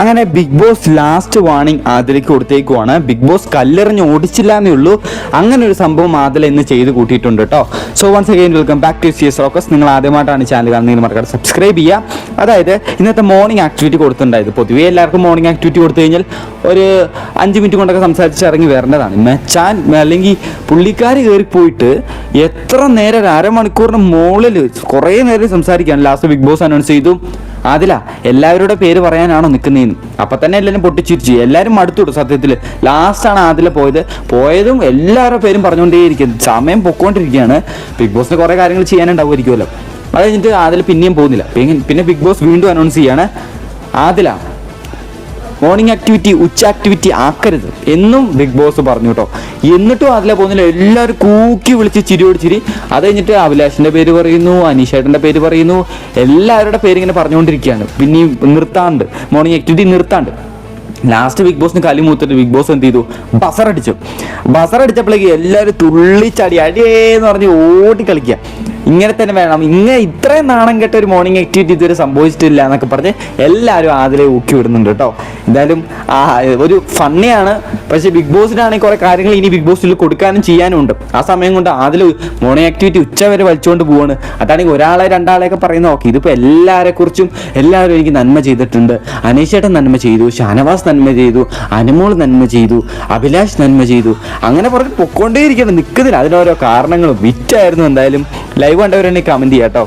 അങ്ങനെ big Boss last warning ആദിലേക്ക് കൊടുത്തേക്കുവാണ്. ബിഗ് ബോസ് കല്ലെറിഞ്ഞ് ഓടിച്ചില്ല എന്നേ ഉള്ളൂ. അങ്ങനെ ഒരു സംഭവം ആദിൽ ഇന്ന് ചെയ്ത് കൂട്ടിയിട്ടുണ്ട് കേട്ടോ so once again welcome back to C S Rocks നിങ്ങൾ ആദ്യമായിട്ടാണ് ചാനൽ കാണുന്നതിന് മറക്കാതെ സബ്സ്ക്രൈബ് ചെയ്യുക. അതായത് ഇന്നത്തെ മോർണിംഗ് ആക്ടിവിറ്റി കൊടുത്തിട്ടുണ്ടായത്. പൊതുവേ എല്ലാവർക്കും മോർണിംഗ് ആക്ടിവിറ്റി കൊടുത്തു കഴിഞ്ഞാൽ ഒരു അഞ്ച് മിനിറ്റ് കൊണ്ടൊക്കെ സംസാരിച്ച് ഇറങ്ങി വരേണ്ടതാണ്. മെച്ചാൻ അല്ലെങ്കിൽ പുള്ളിക്കാർ കയറിപ്പോയിട്ട് എത്ര നേരം അരമണിക്കൂറിന് മുകളിൽ കുറേ നേരം സംസാരിക്കുകയാണ്. ലാസ്റ്റ് ബിഗ് ബോസ് അനൗൺസ് ചെയ്തു. അതില എല്ലാവരുടെ പേര് പറയാനാണോ നിൽക്കുന്നതെന്ന് അപ്പം തന്നെ എല്ലാവരും പൊട്ടിച്ചിരിച്ചു. എല്ലാവരും മടുത്തുവിട്ടു സത്യത്തിൽ ലാസ്റ്റാണ് ആദില പോയത്. പോയതും എല്ലാവരുടെ പേരും പറഞ്ഞുകൊണ്ടേയിരിക്കും. സമയം പൊക്കോണ്ടിരിക്കുകയാണ്. ബിഗ് ബോസിന് കുറേ കാര്യങ്ങൾ ചെയ്യാനുണ്ടാവുമായിരിക്കുമല്ലോ. അത് കഴിഞ്ഞിട്ട് ആദില പിന്നെയും പോകുന്നില്ല. പിന്നെ ബിഗ് ബോസ് വീണ്ടും അനൗൺസ് ചെയ്യാണ്. ആദില മോർണിംഗ് ആക്ടിവിറ്റി ഉച്ച ആക്ടിവിറ്റി ആക്കരുത്. എന്നും ബിഗ് ബോസ് പറഞ്ഞു കേട്ടോ എന്നിട്ടും അതിലെ പോകുന്നില്ല. എല്ലാവരും കൂക്കി വിളിച്ച് ചിരി ചിരി അത് കഴിഞ്ഞിട്ട് അഭിലാഷിന്റെ പേര് പറയുന്നു അനീഷേട്ടന്റെ പേര് പറയുന്നു. എല്ലാവരുടെ പേര് ഇങ്ങനെ പറഞ്ഞുകൊണ്ടിരിക്കുകയാണ്. പിന്നെ നിർത്താണ്ട്. മോർണിംഗ് ആക്ടിവിറ്റി നിർത്താണ്ട്. ലാസ്റ്റ് ബിഗ് ബോസിന് കലി മൂത്തിട്ട് ബിഗ് ബോസ് എന്ത് ചെയ്തു? ബസർ അടിച്ചു ബസർ അടിച്ചപ്പോഴേക്ക് എല്ലാവരും തുള്ളിച്ചാടി അടിയേന്ന് പറഞ്ഞ് ഓടി കളിക്കുക ഇങ്ങനെ തന്നെ വേണം. ഇങ്ങനെ ഇത്രയും നാണം കെട്ട ഒരു മോർണിംഗ് ആക്ടിവിറ്റി ഇതുവരെ സംഭവിച്ചിട്ടില്ല എന്നൊക്കെ പറഞ്ഞ് എല്ലാവരും ആദ്യം ഊക്കി വിടുന്നുണ്ട് കേട്ടോ. എന്തായാലും ആ ഒരു ഫണ്ണിയാണ് പക്ഷെ ബിഗ് ബോസിനാണെങ്കിൽ കുറെ കാര്യങ്ങൾ ഇനി ബിഗ് ബോസിൽ കൊടുക്കാനും ചെയ്യാനും ഉണ്ട് ആ സമയം കൊണ്ട് ആദ്യം മോർണിംഗ് ആക്ടിവിറ്റി ഉച്ച വരെ വലിച്ചുകൊണ്ട് പോവാണ്. അതാണെങ്കിൽ ഒരാളെ രണ്ടാളെയൊക്കെ പറയുന്ന ഓക്കെ ഇതിപ്പോൾ എല്ലാവരെ കുറിച്ചും എല്ലാവരും എനിക്ക് നന്മ ചെയ്തിട്ടുണ്ട്. അനീഷേട്ടൻ നന്മ ചെയ്തു ഷാനവാസ് നന്മ ചെയ്തു അനുമോൾ നന്മ ചെയ്തു അഭിലാഷ് നന്മ ചെയ്തു. അങ്ങനെ പറഞ്ഞ് പൊക്കോണ്ടേയിരിക്കണം നിൽക്കുന്നില്ല. അതിനോരോ കാരണങ്ങളും വിറ്റായിരുന്നു എന്തായാലും. ലൈവ് കണ്ടവരെന്നെ കമന്റ് ചെയ്യാം കേട്ടോ